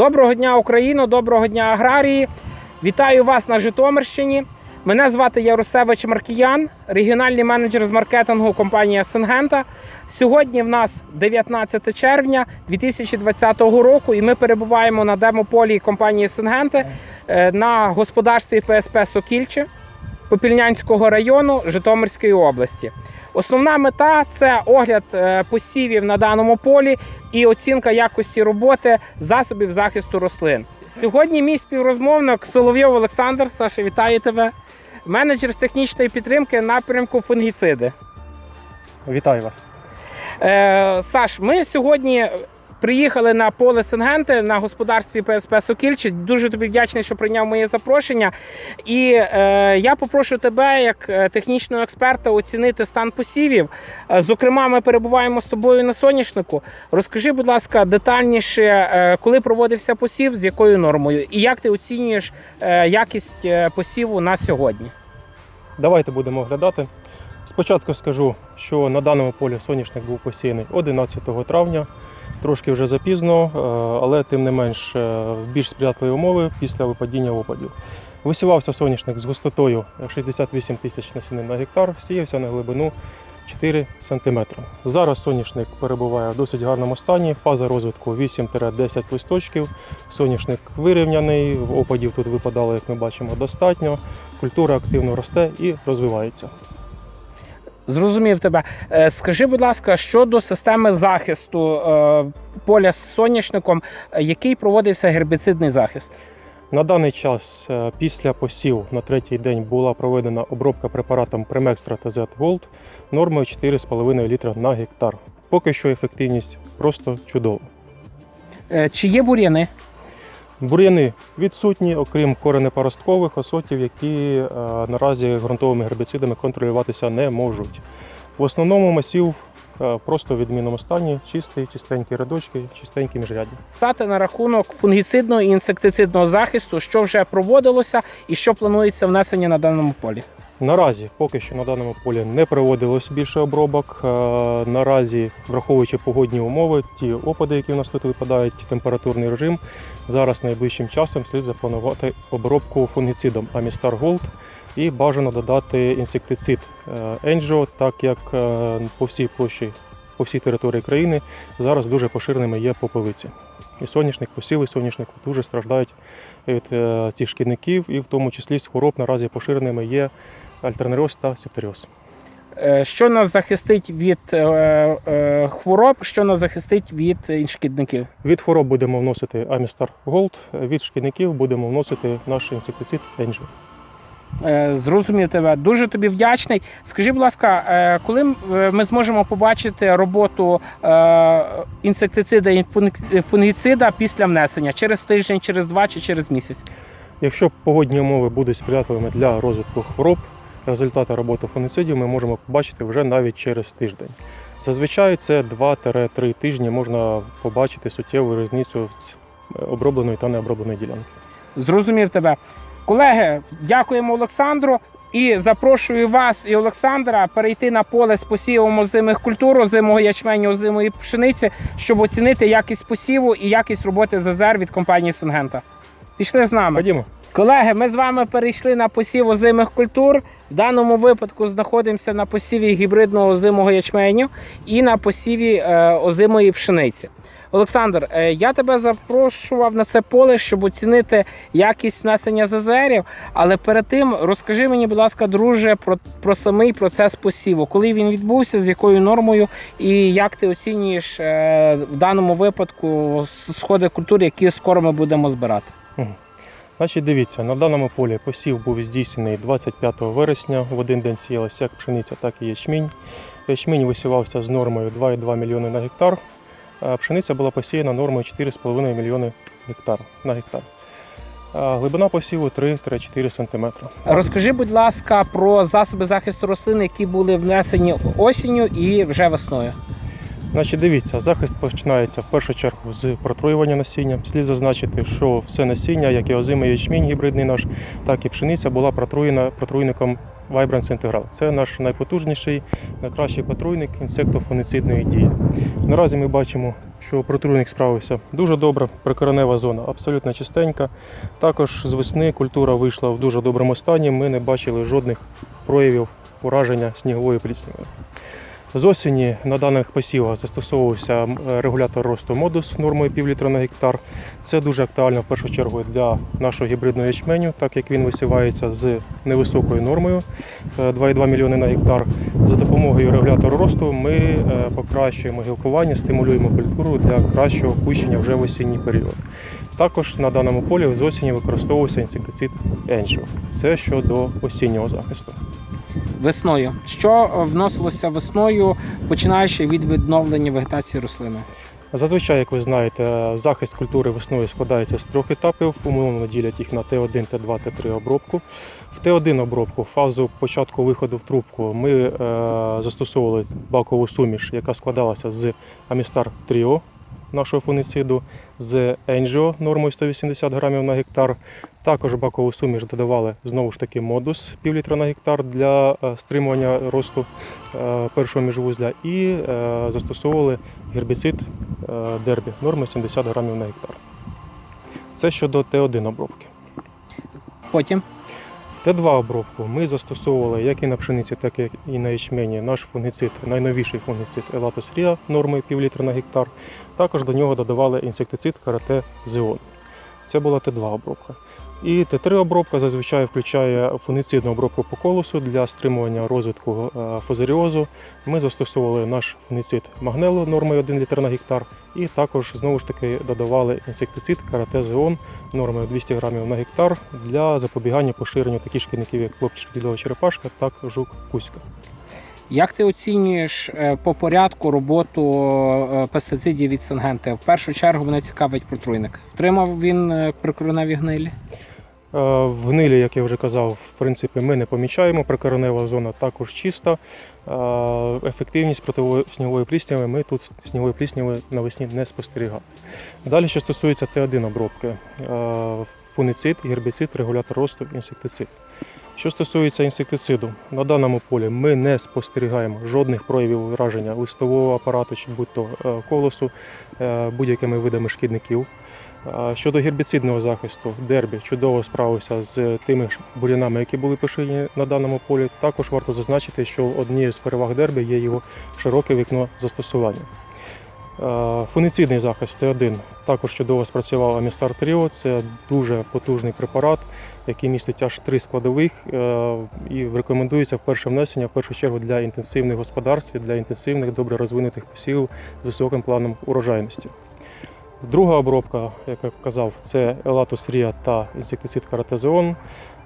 Доброго дня, Україно! Доброго дня, аграрії! Вітаю вас на Житомирщині. Мене звати Ярусевич Маркіян, регіональний менеджер з маркетингу компанії Сингента. Сьогодні в нас 19 червня 2020 року, і ми перебуваємо на демополі компанії Сингенти е, на господарстві ПСП Сокільче Попільнянського району Житомирської області. Основна мета це огляд е, посівів на даному полі і оцінка якості роботи засобів захисту рослин. Сьогодні мій співрозмовник Соловйов Олександр. Саша, вітаю тебе. Менеджер з технічної підтримки напрямку фунгіциди. Вітаю вас. Е, Саш, ми сьогодні приїхали на поле Сенгенти на господарстві ПСП Сокільчі. Дуже тобі вдячний, що прийняв моє запрошення. І е, я попрошу тебе, як е, технічного експерта, оцінити стан посівів. Е, Зокрема, ми перебуваємо з тобою на соняшнику. Розкажи, будь ласка, детальніше, е, коли проводився посів, з якою нормою, і як ти оцінюєш якість посіву на сьогодні? Давайте будемо оглядати. Спочатку скажу, що на даному полі соняшник був посіяний 11 травня, трошки вже запізно, е, але тим не менш е, більш сприятливі умови після випадіння опадів. Висівався соняшник з густотою 68 тисяч насінин на гектар, сіявся на глибину 4 см. Зараз соняшник перебуває в досить гарному стані, фаза розвитку 8-10 листочків. Соняшник вирівняний, опадів тут випадало, як ми бачимо, достатньо. Культура активно росте і розвивається. Зрозумів тебе. Е, Скажи, будь ласка, щодо системи захисту е, поля з соняшником, е, який проводився гербіцидний захист? На даний час після посів на третій день була проведена обробка препаратом Premextra та Z Gold нормою 4,5 літра на гектар. Поки що ефективність просто чудова. Чи є бур'яни? Бур'яни відсутні, окрім коренепоросткових осотів, які е, наразі ґрунтовими гербіцидами контролюватися не можуть. В основному масів просто в відмінному стані, чистий, чистенькі рядочки, чистенькі міжрядні. Стати на рахунок фунгіцидного і інсектицидного захисту, що вже проводилося і що планується внесення на даному полі. Наразі поки що на даному полі не проводилось більше обробок. Е, Наразі, враховуючи погодні умови, ті опади, які в нас тут випадають, температурний режим, зараз найближчим часом слід запланувати обробку фунгіцидом Amistar Gold і бажано додати інсектицид е, Enjo, так як е, по всій площі, по всій території країни зараз дуже поширеними є попелиці. І соняшник, посіли соняшнику дуже страждають від е, цих шкідників, і в тому числі з хвороб наразі поширеними є альтернеріоз та септеріоз. Що нас захистить від хвороб, що нас захистить від шкідників? Від хвороб будемо вносити Amistar Gold, від шкідників будемо вносити наш інсектицид Angel. Е, Зрозумів тебе. Дуже тобі вдячний. Скажи, будь ласка, е, коли е, ми зможемо побачити роботу інсектицида і фунгіцида після внесення? Через тиждень, через два чи через місяць? Якщо погодні умови будуть сприятливими для розвитку хвороб, результати роботи фунгіцидів ми можемо побачити вже навіть через тиждень. Зазвичай це 2-3 тижні можна побачити суттєву різницю обробленої та необробленої ділянки. Зрозумів тебе. Колеги, дякуємо Олександру. І запрошую вас і Олександра перейти на поле з посівом озимих культур, озимого ячменю, озимої пшениці, щоб оцінити якість посіву і якість роботи ЗЗР від компанії Сингента. Пішли з нами. Ходімо. Колеги, ми з вами перейшли на посів озимих культур. В даному випадку знаходимося на посіві гібридного озимого ячменю і на посіві е, озимої пшениці. Олександр, е, я тебе запрошував на це поле, щоб оцінити якість внесення ЗЗРів. Але перед тим розкажи мені, будь ласка, друже, про, про самий процес посіву, коли він відбувся, з якою нормою, і як ти оцінюєш е, в даному випадку сходи культур, які скоро ми будемо збирати. Значить, дивіться, на даному полі посів був здійснений 25 вересня. В один день сіялася як пшениця, так і ячмінь. Ячмінь висівався з нормою 2,2 мільйони на гектар. Пшениця була посіяна нормою 4,5 мільйони гектар, на гектар. Глибина посіву 3-4 см. Розкажи, будь ласка, про засоби захисту рослин, які були внесені осінню і вже весною. Значить, дивіться, захист починається в першу чергу з протруювання насіння. Слід зазначити, що все насіння, як і озимий ячмінь гібридний наш, так і пшениця була протруєна протруйником Vibrance Integral. Це наш найпотужніший, найкращий потруйник інсектофунгіцидної дії. Наразі ми бачимо що протруйник справився дуже добре. Прикоренева зона абсолютно чистенька. Також з весни культура вийшла в дуже доброму стані. Ми не бачили жодних проявів ураження сніговою пліснявою. З осені на даних посівах застосовувався регулятор росту модус нормою пів літра на гектар. Це дуже актуально в першу чергу для нашого гібридного ячменю, так як він висівається з невисокою нормою е, 2,2 мільйони на гектар. За допомогою регулятора росту ми е, покращуємо гілкування, стимулюємо культуру для кращого кущення вже в осінній період. Також на даному полі з осені використовувався інсектицид Еншо. Це щодо осіннього захисту. Весною. Що вносилося весною, починаючи від відновлення вегетації рослини? Зазвичай, як ви знаєте, захист культури весною складається з трьох етапів. Умовно ділять їх на Т1, Т2, Т3 обробку. В Т1 обробку, фазу початку виходу в трубку, ми е, застосовували бакову суміш, яка складалася з Амістар Тріо нашого фунициду, з Енжіо нормою 180 грамів на гектар. Також бакову суміш додавали знову ж таки модус пів літра на гектар для е, стримування росту е, першого міжвузля і е, застосовували гербіцид дербі нормою 70 грамів на гектар. Це щодо Т1 обробки. Потім Т2 обробку ми застосовували як і на пшениці, так і на ячмені наш фунгіцид, найновіший фунгіцид Елатосрія нормою пів літра на гектар. Також до нього додавали інсектицид карате Зеон. Це була Т2 обробка. І Т3 обробка зазвичай включає фунгіцидну обробку по колосу для стримування розвитку е, фузаріозу. Ми застосовували наш фунгіцид магнелу нормою 1 літр на гектар, і також знову ж таки додавали інсектицид карате Зеон нормою 200 грамів на гектар для запобігання поширенню таких шкідників, як хлопчик білого черепашка, так жук кузька. як ти оцінюєш е, по порядку роботу е, пестицидів від Сенгенти? В першу чергу мене цікавить протруйник. Втримав він прикореневі гнилі? Е, В гнилі, як я вже казав, в принципі, ми не помічаємо. Прикоренева зона також чиста. Е, Ефективність проти снігової плісняви ми тут снігової плісняви навесні не спостерігали. Далі, що стосується Т1 обробки, е, фуницид, гербіцид, регулятор росту, інсектицид. Що стосується інсектициду, на даному полі ми не спостерігаємо жодних проявів враження листового апарату чи будь-то колосу будь-якими видами шкідників. Щодо гербіцидного захисту, дербі чудово справився з тими ж бур'янами, які були поширені на даному полі. Також варто зазначити, що однією з переваг дербі є його широке вікно застосування. Фуницидний захист Т1 також чудово спрацював Амістар Тріо. Це дуже потужний препарат, який містить аж три складових і рекомендується вперше внесення в першу чергу для інтенсивних господарств, для інтенсивних добре розвинутих посівів з високим планом урожайності. Друга обробка, як я казав, це Елатус та інсектицид Каратезеон.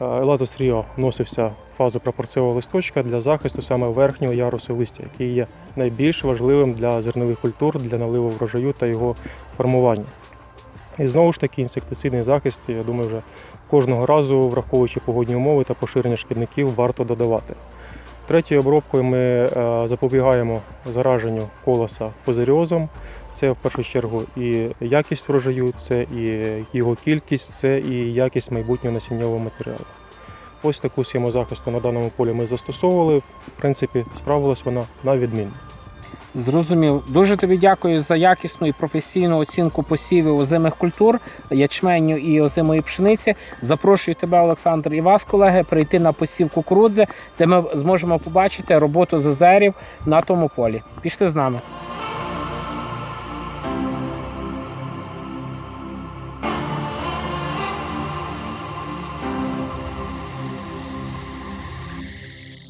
Елатус Ріо вносився в фазу пропорційного листочка для захисту саме верхнього ярусу листя, який є найбільш важливим для зернових культур, для наливу врожаю та його формування. І знову ж таки інсектицидний захист, я думаю, вже кожного разу, враховуючи погодні умови та поширення шкідників, варто додавати. Третьою обробкою ми е, запобігаємо зараженню колоса позаріозом. Це в першу чергу і якість врожаю, це і його кількість, це і якість майбутнього насіннєвого матеріалу. Ось таку схему захисту на даному полі ми застосовували. В принципі, справилась вона на відмінно. Зрозумів. Дуже тобі дякую за якісну і професійну оцінку посівів озимих культур, ячменю і озимої пшениці. Запрошую тебе, Олександр, і вас, колеги, прийти на посів кукурудзи, де ми зможемо побачити роботу зазерів на тому полі. Пішли з нами.